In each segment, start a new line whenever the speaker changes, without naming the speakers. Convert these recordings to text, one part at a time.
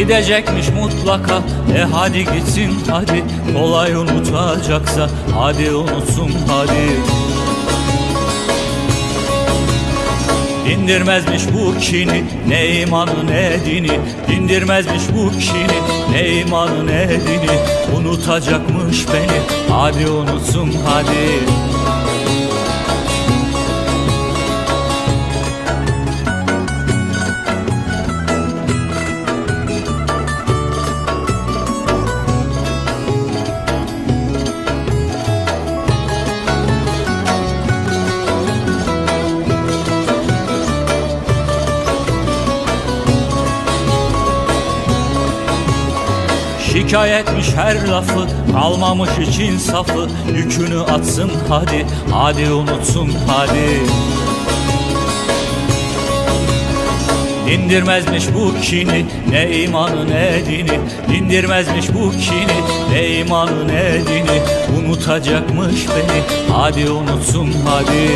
Gidecekmiş mutlaka. E hadi gitsin hadi. Kolay unutacaksa Hadi unutsun hadi. Dindirmezmiş bu kini Ne imanı ne dini. Dindirmezmiş bu kini Ne imanı ne dini. Unutacakmış beni Hadi unutsun hadi Şikayetmiş her lafı Kalmamış için safı. Yükünü atsın hadi Hadi unutsun hadi. Dindirmezmiş bu kini Ne imanı ne dini. Dindirmezmiş bu kini Ne imanı ne dini. Unutacakmış beni Hadi unutsun hadi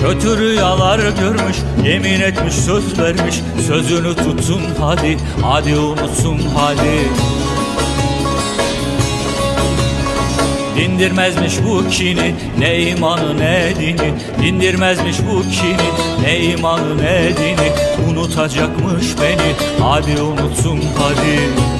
Kötü rüyalar görmüş Yemin etmiş söz vermiş. Sözünü tutsun hadi Hadi unutsun hadi. Dindirmezmiş bu kini Ne imanı ne dini. Dindirmezmiş bu kini Ne imanı ne dini. Unutacakmış beni Hadi unutsun hadi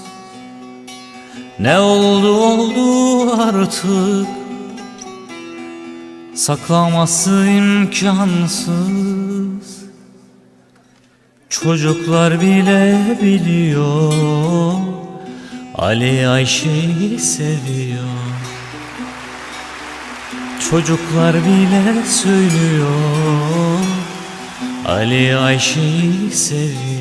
ne oldu oldu artık? Saklaması imkansız. Çocuklar bile biliyor. Ali Ayşe'yi seviyor. Çocuklar bile söylüyor. Ali Ayşe'yi seviyor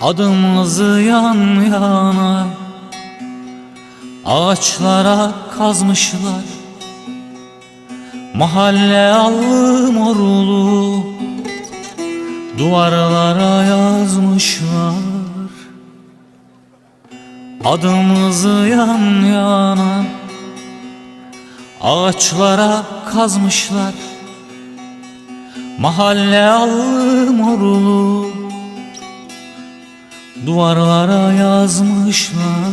Adımızı yan yana Ağaçlara kazmışlar. Mahalle allı morulu Duvarlara yazmışlar. Adımızı yan yana Ağaçlara kazmışlar. Mahalle allı morulu Duvarlara yazmışlar.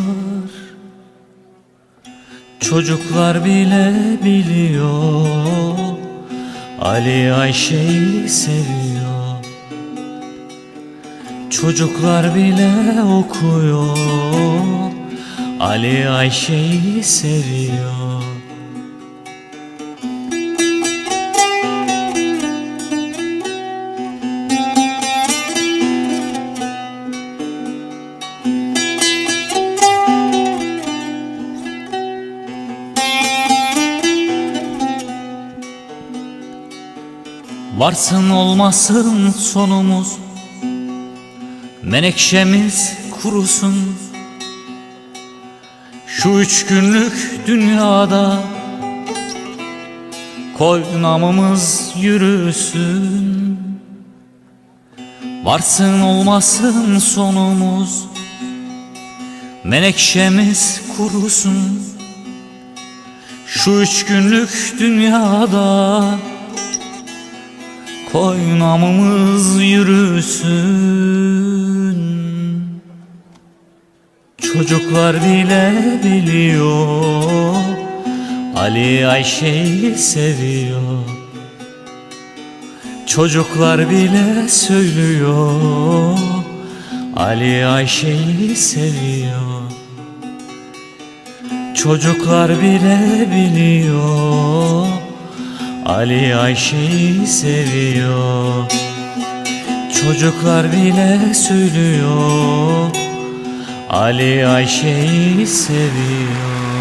Çocuklar bile biliyor. Ali Ayşe'yi seviyor. Çocuklar bile okuyor. Ali Ayşe'yi seviyor Varsın olmasın sonumuz. Menekşemiz kurusun. Şu üç günlük dünyada Koy namımız yürüsün. Varsın olmasın sonumuz. Menekşemiz kurusun. Şu üç günlük dünyada Koy namımız yürüsün. Çocuklar bile biliyor. Ali Ayşe'yi seviyor. Çocuklar bile söylüyor. Ali Ayşe'yi seviyor. Çocuklar bile biliyor Ali Ayşe'yi seviyor. Çocuklar bile söylüyor. Ali Ayşe'yi seviyor